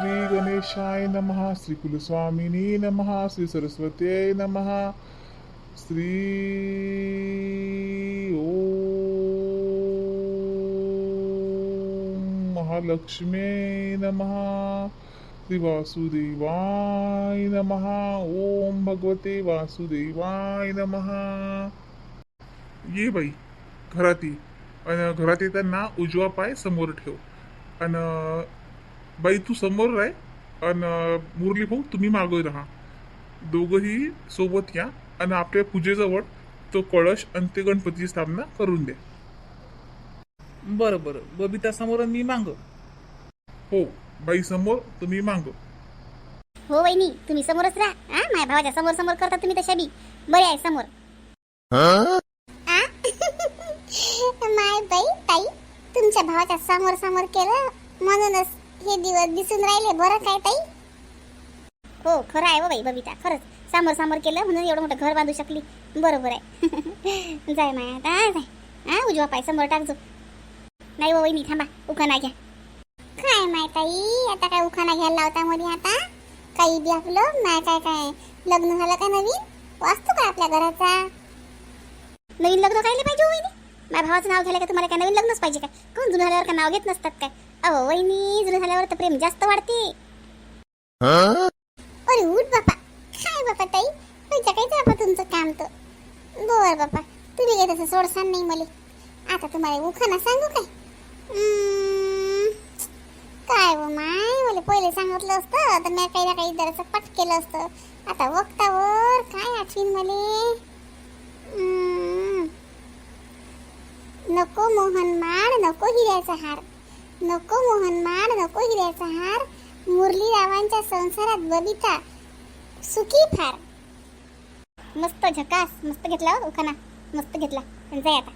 श्री गणेशाय नमहा श्री कुलस्वामिनी नमहा श्री सरस्वती नमः। श्री ओम महालक्ष्मी नमहा श्री वासुदेवाय नमहा ओम भगवते वासुदेवाय नमहा ये बाई घरात. ये आणि घरात येताना उजवा पाय समोर ठेव. आणि बाई तू समोर राह आणि मुरली भाऊ तुम्ही मागं राहा. दोघंही सोबत या आणि आपल्या पूजेजवळ तो कळश आणि ते गणपतीची स्थापना करून द्या बरं बरं. बबिता समोर आणि मी मांग. हो बाई समोर तुम्ही माग. हो वहिनी तुम्ही समोरच राहा. हा माझ्या भावाच्या समोर समोर करता तुम्ही तशा बी. बरे आहे समोर. आ? माय बाई ताई तुमच्या भावाच्या समोर समोर केलं म्हणूनच हे दिवस दिसून राहिले. बरं काय ताई. हो खरं आहे हो बाई बबिता. खरंच. समोर समोर केलं म्हणून एवढं मोठं घर बांधू शकली. बरोबर आहे. जाय माया आता जाय. हा उजवा पाय समोर टाकजो नाही हो मी थांबा. उखाना घ्या. काय माय ताई? आता काय उखाना घ्यायला लावता मध्ये आता? काही बी आपलं? माय काय काय? लग्न झालं का नवीन? वाचतो का आपल्या घराचा? नवीन लग्न कायले पाहिजे हो माझ्या भावाचं नाव घ्यायला का तुम्हाला काय नवीन लग्नच पाहिजे काय? कोण जुनं झाल्यावर का नाव घेत नसतात काय? अहो वहिनी जुनं झाल्यावर तर प्रेम जास्त वाढते. अरे उठ बापा. काय बापा ताई? पैसा काय बापा तुमचं काम तर. बर बापा. तुम्ही तसं सोडसान नाही मला. आता तुम्हाला उखाना सांगू काय? काय व माय मला पहिले सांगितलं असतं तर मी काही ना काही जरासं पट केलं असतं. आता वक्तावर काय आठवीन मले? नको मोहन माड नको हिऱ्याचा हार. नको मोहन माड नको हिऱ्याचा हार. मुरलीरावांच्या संसारात बबिता सुखी फार. मस्त झकास मस्त घेतला हो उखाना मस्त घेतला. पण जाय आता.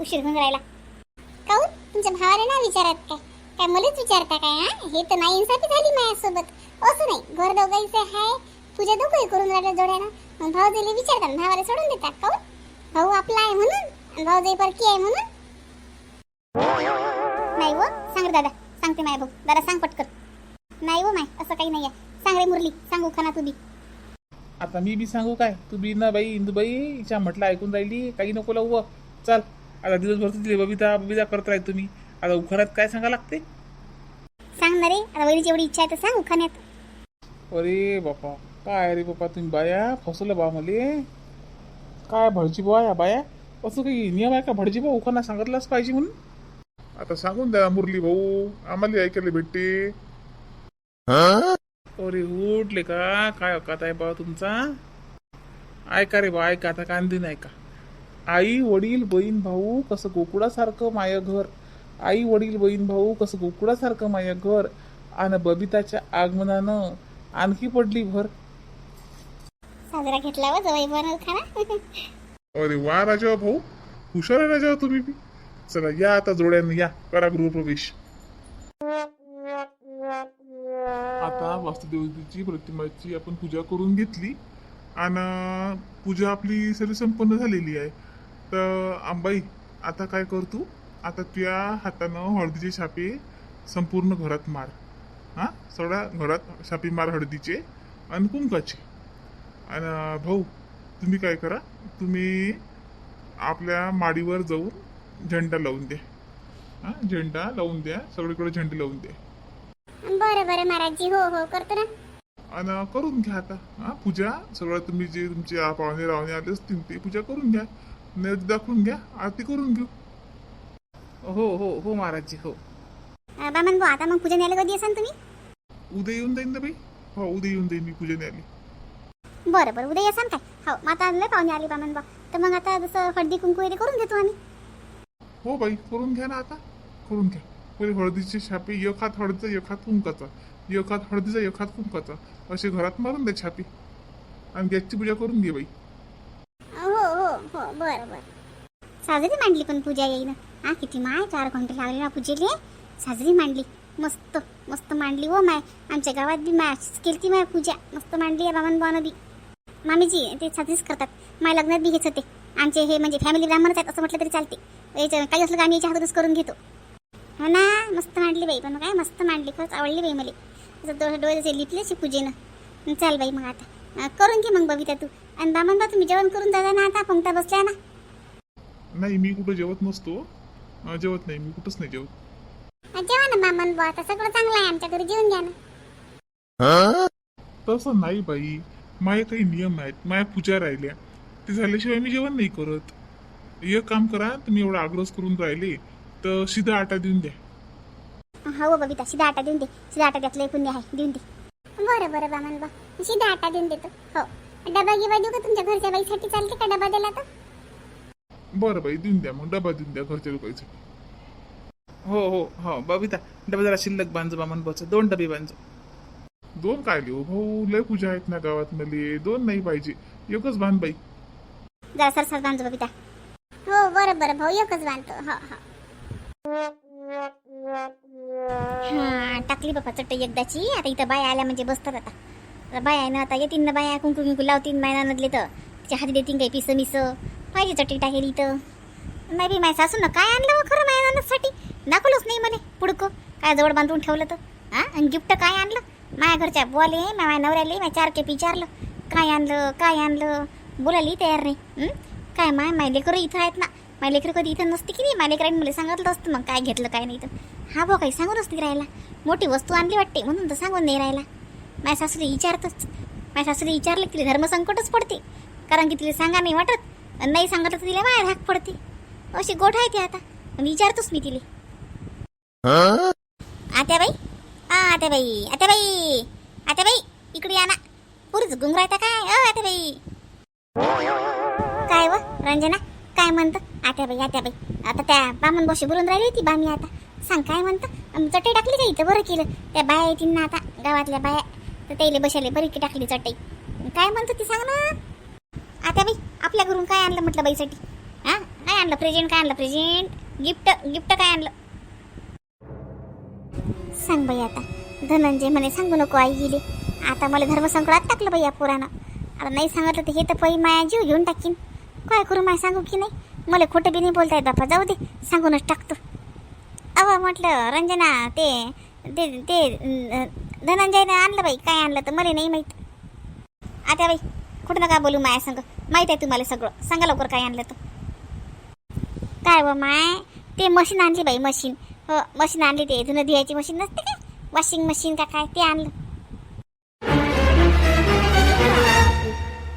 उशीर होऊन राहिला. काऊन तुमच्या भावाला ना विचारत काय? काय मलाच विचारता काय हा? हे तर नाही इन्साफी झाली माझ्यासोबत. असं नाही. घर दोघांचं आहे पूजा दोघंही करून राहिलं जोड्यानं. मग भाऊ दिले विचारतात भावाला सोडून देतात. काऊन भाऊ आपला आहे म्हणून. आणि भाऊ जाई परकी आहे म्हणून. नाही हो सांग रे दादा सांगते माय भाऊ दादा सांग पटकन. नाही हो माय असं काही नाही आहे सांग रे मुरली सांगू खाना तू बी? आता मी बी सांगू काय? तू बी ना बाई इंदूबाई हिच्या म्हटलं ऐकून राहिली काही नको लावू चल आता दिवसभर तुझी बबिता बबिता करत राहील तुम्ही. आता उखाण्यात काय सांगा लागते? सांग ना रे आता वहिनीची एवढी इच्छा आहे तर सांग उखाण्यात. अरे बापा काय रे बापा तुम्ही बाया फसवलं बा मले. काय भडजी बुवा या बाया? असं काही नियम आहे का? भडजी बुवा उखाणा सांगितलाच पाहिजे म्हणून. आता सांगून द्या मुरली भाऊ. आम्हाला ऐकायला भेटते. अरे उठले का? काय अकात आहे बा तुमचा? ऐका रे बा ऐका आता कांदीन ऐका आई वडील बहीण भाऊ कसं गोकुळासारखं माय घर. आई वडील बहीण भाऊ कसं गोकुळासारखं माय घर. आणि बबिताच्या आगमनानं आणखी पडली भर. साजरा घेतला व जवाई बनव खाना अरे वा राजा भाऊ. हुशार आहे राजा तुम्ही बी. चला या आता जोड्यानं या. करा गृहप्रवेश. आता वास्तुदेवतेची प्रतिमाची आपण पूजा करून घेतली. आणि पूजा आपली सगळी संपन्न झालेली आहे. तर आंबाई आता काय करतो आता तुझ्या हातानं हळदीचे छापे संपूर्ण घरात मार. हा? सगळ्या घरात छापे मार हळदीचे आणि कुंकाचे. आणि भाऊ तुम्ही काय करा तुम्ही आपल्या माडीवर जाऊन झेंडा लावून द्या. हा झेंडा लावून द्या सगळीकडे झेंडे लावून द्या. बरं बरं महाराजजी हो हो करतो ना. आणि करून घ्या आता. हा पूजा सगळं तुम्ही जे तुमचे आ- पाहुणे रावणे आले असतील ते पूजा करून घ्या. नैवेद्य दाखवून घ्या आरती करून घेऊ. हो हो हो महाराजजी हो. अं, भाऊ आता मग पूजा न्यायला कधी असाल तुम्ही? उद्या येऊन जाईन ना बाई. हो उद्या येऊन जाईन मी पूजेने आली बरं बरं. उद्या येसान काय? हो मग आता लय पाहुणे आली बामन भाऊ तर मग आता जसं हळदी कुंकू वगैरे करून देतो आम्ही. हो बाई करून घ्या ना आता. करून घ्या पहिले हळदीचे छापे एक हात हळदीचा एक हात कुंकाचा. एक हात हळदीचा एक हात कुंकाचा. असे घरात मारून द्या छापे. आणि गॅसची पूजा करून घे बाई. हो हो हो. बरं बरं. साजरी मांडली पण पूजा येईन हा किती माय चार घंटे लागले ना पूजेले. साजरी मांडली. मस्त मस्त मांडली हो माय. आमच्या गावात बी माय केली माय पूजा. मस्त मांडली आहे बामन बी. मामीजी ते साजरीच करतात. माय लग्नात बी हेच होते. आमचे हे म्हणजे फॅमिली ब्राह्मणच आहेत असं म्हटलं तरी चालते. याच्या काही असलं का आम्ही याच्या हातूनच करून घेतो. हो ना मस्त मांडली बाई पण काय मस्त मांडली खरंच आवडली बाई मला. असं डोळे डोळे जसे लिपले असे पूजेनं. चाल बाई मग आता. करून घे मग बबिता तू. आणि बामन बा तुम्ही जेवण करून जाता ना आता पंक्ता बसल्या ना. नाही मी कुठं जेवत नसतो. अं, जेवत नाही मी कुठंच नाही जेवत. जेवा ना बामन बा आता सगळं चांगलं आहे आमच्या घरी जेवून घ्या ना. तसं नाही बाई. माझे काही नियम आहेत माझ्या पूजा राहिल्या ते झाल्याशिवाय मी जेवण नाही करत. एक काम करा तुम्ही एवढा आग्रह करून राहिले तर शिधा आटा देऊन द्या. हो बबिता शिधा आटा देऊन दे. शिधा आटा त्यातलं एक पुण्य आहे देऊन दे. बरं बरं बामन बा. शिधा आटा देऊन देतो. हो. डबा गिबा देऊ का तुमच्या घरच्या बाईसाठी चालते का डबा दिला तर? बरं बाई देऊन द्या मग डबा देऊन द्या घरच्या लोकांसाठी. हो हो हो बबिता डबा जरा शिल्लक बांधजो बामन भाऊचं दोन डबे बांधजो. दोन काय लिहू हो, भाऊ लय पूजा आहेत ना गावात मले दोन नाही पाहिजे. एकच बांध बाई. सर सर बांधतो बबिता. हो बरं बरं भाऊ एकच बांधतो हो हो. टाकली बाबा चट्ट एकदाची. आता इथं बाया आल्या म्हणजे बसतात आता. बाया ना आता येतील ना बाया कुंकू कुंकू लावतील मायना नदले तर. तिच्या हाती देतील काही पिसं मिस. पाहिजे चटई टाकेल इथं. नाही बी सासू ना काय आणलं हो खरं माझ्या नानासाठी दाखवलंच नाही मला पुडकं. काय जवळ बांधून ठेवलं तर? हा? आणि गिफ्ट काय आणलं? माझ्या घरच्या बोले माझ्या नवऱ्याले माझ्या चार केप विचारलं काय आणलं काय आणलं? बोलायला तयार नाही? काय माय माय लेकरं इथं आहेत ना. माय लेकरं कधी इथं नसते की नाही? माय लेकरांनी मला सांगितलं असतं मग काय घेतलं काय नाही तर हा भाऊ काही सांगूनच नाही राहिला मोठी वस्तू आणली वाटते म्हणून तर सांगून नाही राहिला. माझ्या सासूला विचारतच. माझ्या सासूला विचारलं की तिला धर्मसंकटच पडते. कारण की तिला सांगा नाही वाटत. आणि नाही सांगितलं तर तिला माया धाक पडते. अशी गोठ आहे ती आता. विचारतोच मी तिला. आता बाई आता बाई आता बाई इकडे या ना. पुरीच गुंग राहता काय? अ बाई काय व रंजना? काय म्हणतं? आता बाई आता त्या बामन बोशी बोलून राहिली होती बामी आता. सांग काय म्हणतं? चटई टाकली का इथं? बरं केलं. त्या बाया येतील ना आता गावातल्या बाया. तर त्याला बसायला बरी की टाकली चटई. काय म्हणतो ती सांग ना. बाई आपल्या घरून काय आणलं म्हटलं बाईसाठी? हा? काय आणलं प्रेझेंट काय आणलं? प्रेझेंट गिफ्ट गिफ्ट काय आणलं? सांग बाई आता. धनंजय म्हणे सांगू नको आई गेली. आता मला धर्मसंकटात टाकलं बाई या पोरानं. आता नाही सांगितलं तर हे तर पै माया जीव घेऊन टाकीन. काय करू माय सांगू की नाही? मला खोटं बी नाही बोलता येत बापा जाऊ दे सांगूनच टाकतो. अव म्हटलं रंजना ते ते ते धनंजयनं धनंजयने आणलं बाई. काय आणलं तर मला नाही माहीत. आता बाई कुठं नका बोलू माया सांग. माहीत आहे तुम्हाला सगळं. सांगा लवकर काय आणलं तर. काय व माय? ते मशीन आणली बाई मशीन. हो मशीन आणली ते. धुणं धुवायची मशीन नसते का? वॉशिंग मशीन का काय ते आणलं.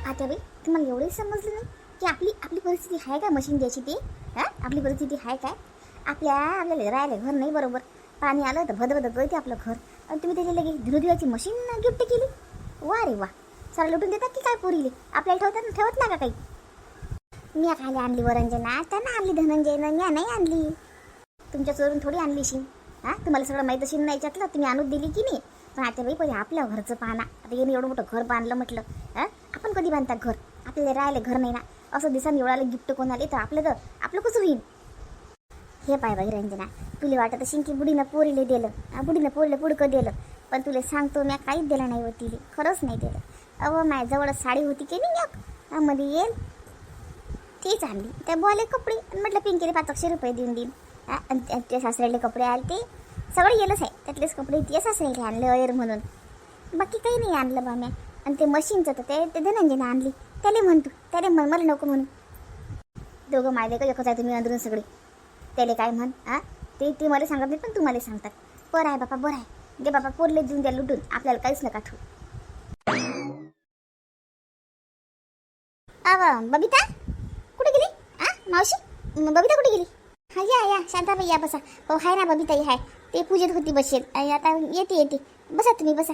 आता बाई तुम्हाला एवढंही समजलं नाही की आपली आपली परिस्थिती आहे का मशीन द्यायची ती? हां? आपली परिस्थिती आहे काय? आपल्या आपल्याला राहायला घर नाही बरोबर. पाणी आलं तर भदभद गळते आपलं घर. आणि तुम्ही त्याच्या लगेच धुणं धुवायची मशीन गिफ्ट केली? वा रे वा. सारा लुटून देतात की काय पुरीले? आपल्याला ठेवतात ठेवत ना का काही? मी खाली आणली वरंजना त्यांना आणली धनंजयनं मी नाही आणली. तुमच्या चोरून थोडी आणली शिन हां? तुम्हाला सगळं माहीत असेल नाही याच्यातलं तुम्ही आणून दिली की नाही? पण आता बाई पहिले आपल्या घरचं पाहना. आता येणे एवढं मोठं घर बांधलं म्हटलं. हां? आपण कधी बांधता घर? आपल्याला राहायला घर नाही ना. असं दिसा एवढाला गिफ्ट कोण आले तर आपलं तर आपलं कसं होईल? हे पाय बाई रंजना तुला वाटत असेल की बुडीनं पोरीले दिलं. बुडीनं पोरीला पुडकं दिलं. पण तुला सांगतो मी काहीच दिलं नाही होती खरंच नाही दिलं. अव माझ्याजवळ साडी होती की नाही एक? मध्ये येईल. तीच आणली. त्या बोले कपडे. म्हटलं पिंकीने पाच पाचशे रुपये देऊन देईन. ते त्या- सासऱ्याले कपडे आले ते सगळं गेलंच आहे. त्यातलेच कपडे ते सासऱ्याले आणले अयर म्हणून. बाकी काही नाही आणलं बाम्या. आणि ते मशीनचं तर ते ते धनंजयनं आणली. त्याला म्हणतो त्याला म्हण मला नको म्हणून. दोघं मायले का एकच आहे तुम्ही अंदरून सगळे? त्याले काय म्हण? हां? ते ते मला सांगत नाही पण तुम्हाला सांगतात. बरं आहे बापा बरं आहे. दे बापा पोरले देऊन द्या लुटून. आपल्याला काहीच नका ठेवू. अव बबिता? कुठे गेली? आ मावशी? बबिता कुठे गेली? हा या या शांताबाई या बसा. हो हाय ना बबीताई हाय. ते पूजेत होती बसेल आणि आता येते येते. बसा तुम्ही बसा.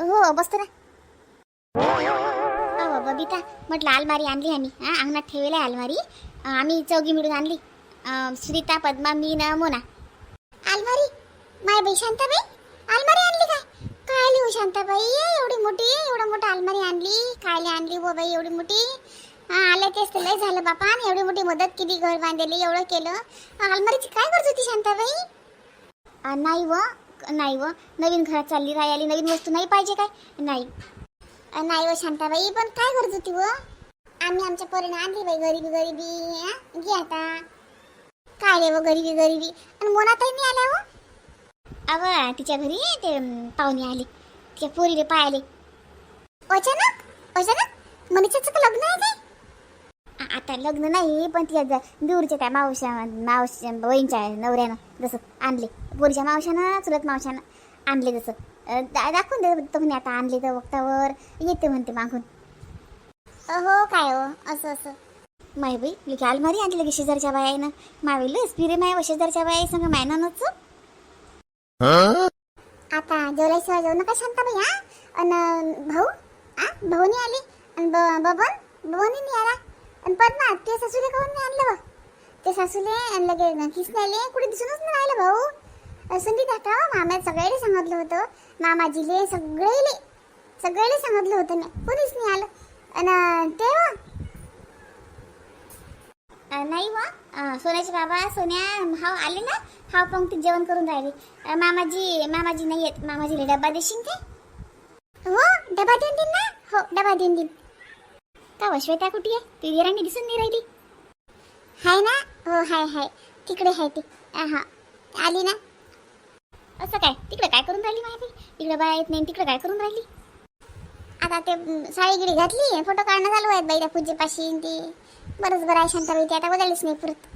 हो बसतो ना. अहो बबिता म्हटलं अलमारी आणली आम्ही. हां अंगणात ठेवलेली आहे अलमारी. आम्ही चौघी मिळून आणली. श्रीता पद्मा मी ना मोना. अलमारी? माय बाई शांताबाई? अलमारी आणली काय? काय लिहू शांताबाई? एवढी मोठी एवढं मोठी अलमारी आणली. कायले आणली हो बाई एवढी मोठी? आले तेच तर लय झालं बापा. आणि एवढी मोठी मदत केली घर बांधली एवढं केलं. अलमारीची काय करत होती शांताबाई? नाही व नाही व. नवीन घरात चालली राहिली नवीन वस्तू नाही पाहिजे काय? नाही. नाही व शांताबाई पण काय करत होती व? आम्ही आमच्या परीने आणली बाई गरिबी गरिबी घे आता. काय रे व गरिबी गरिबी? आणि मोनाताई नाही आल्या व? अव तिच्या घरी ते पाहुणे आले. तिच्या पोरीले पायाले अचानक? अचानक? मनीषाचं लग्न आहे काय? आ- आता लग्न नाही पण तिच्या दूरच्या त्या मावशा मावशा बहीणच्या नवऱ्यानं जसं आणले. पोरीच्या मावशानं चुलत मावशानं आणले जसं. दा- दाखवून दे तो म्हणे आता आणले तर वक्तावर. येते म्हणते मागून. हो काय हो? असं असं. माय बाई लगे अलमारी आणली लगे शेजारच्या बायानं मावेल स्पिरे माय व हो शेजारच्या बाया संग मायनानच आता जेवल्याशिवाय जेवण नका शांता बाई हा. अन भाऊ? आ भाऊ नाही आले? आणि ब- बबन? बबन नाही आला? पण पद्मा ते सासूले काहून नाही आणलं बा ते सासूले आणि लगे किसण्याले कुठे दिसूनच नाही राहिलं भाऊ. संधी काका हो? मामा सगळ्याने सांगितलं होतं. मामाजीले सगळेले सगळेले सांगितलं होतं ना. कोणीच नाही आलं. आणि ते हो? नाही हो. वा सोन्याचे बाबा सोन्या हाव आले ना? हाव पंक्तीत जेवण करून राहिले. मामाजी मामाजी नाही येत. मामाजीला डबा देशील ते? हो डबा देऊन देईन ना? हो डबा देऊन देईन. का वश्वेता कुठे आहे? ती देराणी दिसून नाही राहिली. हाय ना? हो हाय हाय. तिकडे हाय ती. हा. आली ना? असं काय? तिकडे काय करून राहिली माहिती तिकडे बाया येत नाही तिकडे काय करून राहिली? आता ते अं, साडी गिडी घातली. फोटो काढणं चालू आहेत बाई त्या पूजेपाशी. ती बरंच बरं आहे शांताबाई. ती आता बदललीच नाही पुरत.